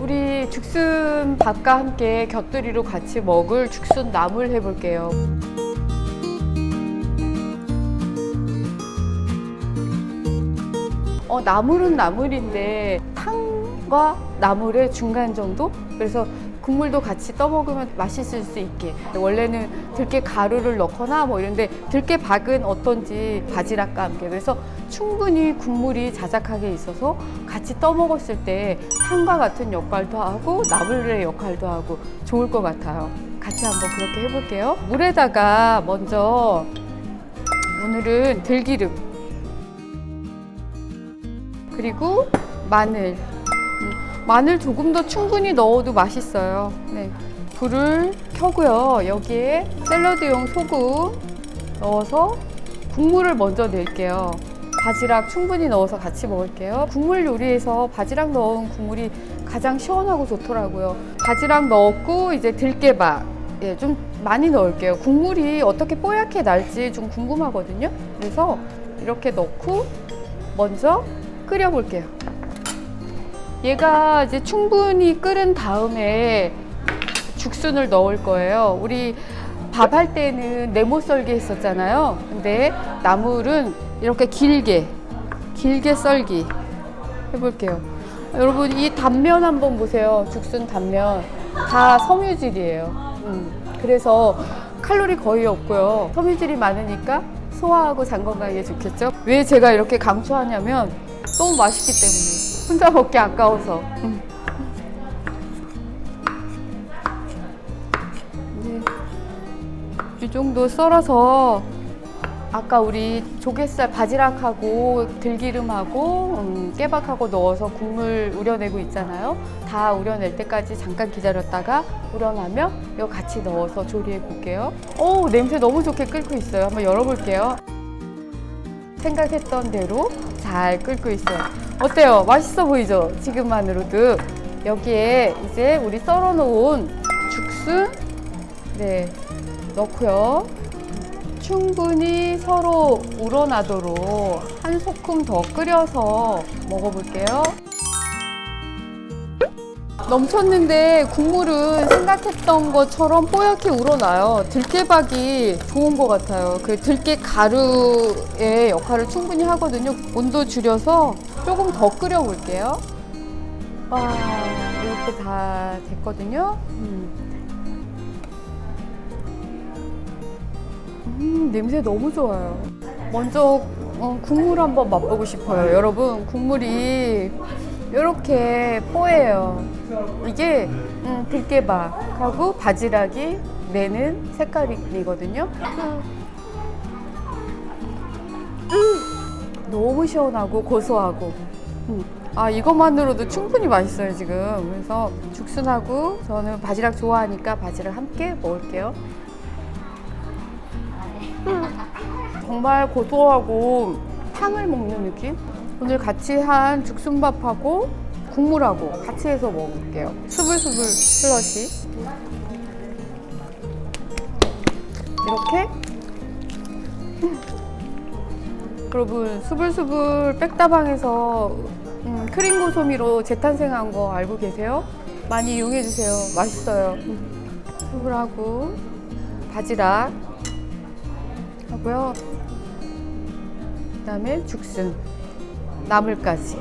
우리 죽순 밥과 함께 곁들이로 같이 먹을 죽순 나물 해볼게요. 어, 나물은 나물인데 탕과 나물의 중간 정도? 그래서 국물도 같이 떠먹으면 맛있을 수 있게. 원래는 들깨 가루를 넣거나 뭐 이런데 들깨 박은 어떤지 바지락과 함께. 그래서 충분히 국물이 자작하게 있어서 같이 떠먹었을 때 탕과 같은 역할도 하고 나물의 역할도 하고 좋을 것 같아요. 같이 한번 그렇게 해볼게요. 물에다가 먼저 오늘은 들기름. 그리고 마늘. 음, 마늘 조금 더 충분히 넣어도 맛있어요. 네. 불을 켜고요. 여기에 샐러드용 소금 넣어서 국물을 먼저 낼게요. 바지락 충분히 넣어서 같이 먹을게요. 국물 요리에서 바지락 넣은 국물이 가장 시원하고 좋더라고요. 바지락 넣었고 이제 들깨밥 예, 좀 많이 넣을게요. 국물이 어떻게 뽀얗게 날지 좀 궁금하거든요. 그래서 이렇게 넣고 먼저 끓여볼게요. 얘가 이제 충분히 끓은 다음에 죽순을 넣을 거예요. 우리 밥 할 때는 네모 썰기 했었잖아요. 근데 나물은 이렇게 길게, 길게 썰기 해볼게요. 여러분, 이 단면 한번 보세요. 죽순 단면. 다 섬유질이에요. 음, 그래서 칼로리 거의 없고요. 섬유질이 많으니까 소화하고 장 건강에 좋겠죠? 왜 제가 이렇게 강조하냐면 너무 맛있기 때문에. 혼자 먹기 아까워서. 음. 네. 이 정도 썰어서 아까 우리 조갯살 바지락하고 들기름하고 음, 깨박하고 넣어서 국물 우려내고 있잖아요. 다 우려낼 때까지 잠깐 기다렸다가 우려나면 이거 같이 넣어서 조리해 볼게요. 오 냄새 너무 좋게 끓고 있어요. 한번 열어볼게요. 생각했던 대로 잘 끓고 있어요. 어때요? 맛있어 보이죠? 지금만으로도 여기에 이제 우리 썰어놓은 죽순 네 넣고요. 충분히 서로 우러나도록 한 소끔 더 끓여서 먹어볼게요. 넘쳤는데 국물은 생각했던 것처럼 뽀얗게 우러나요. 들깨박이 좋은 것 같아요. 그 들깨 가루의 역할을 충분히 하거든요. 온도 줄여서 조금 더 끓여볼게요. 와, 이렇게 다 됐거든요. 음. 음, 냄새 너무 좋아요. 먼저 어, 국물 한번 맛보고 싶어요. 여러분, 국물이 이렇게 뽀예요. 이게 음, 들깨밥하고 바지락이 내는 색깔이거든요. 너무 시원하고 고소하고. 음, 아 이것만으로도 충분히 맛있어요 지금. 그래서 죽순하고 저는 바지락 좋아하니까 바지락 함께 먹을게요. 정말 고소하고 탕을 먹는 느낌? 오늘 같이 한 죽순밥하고 국물하고 같이 해서 먹을게요. 수불수불 슬러시. 이렇게. 여러분, 수불수불 백다방에서 음, 크림 고소미로 재탄생한 거 알고 계세요? 많이 이용해 주세요. 맛있어요. 음. 수불하고 바지락 하고요. 그다음에 죽순, 나물까지.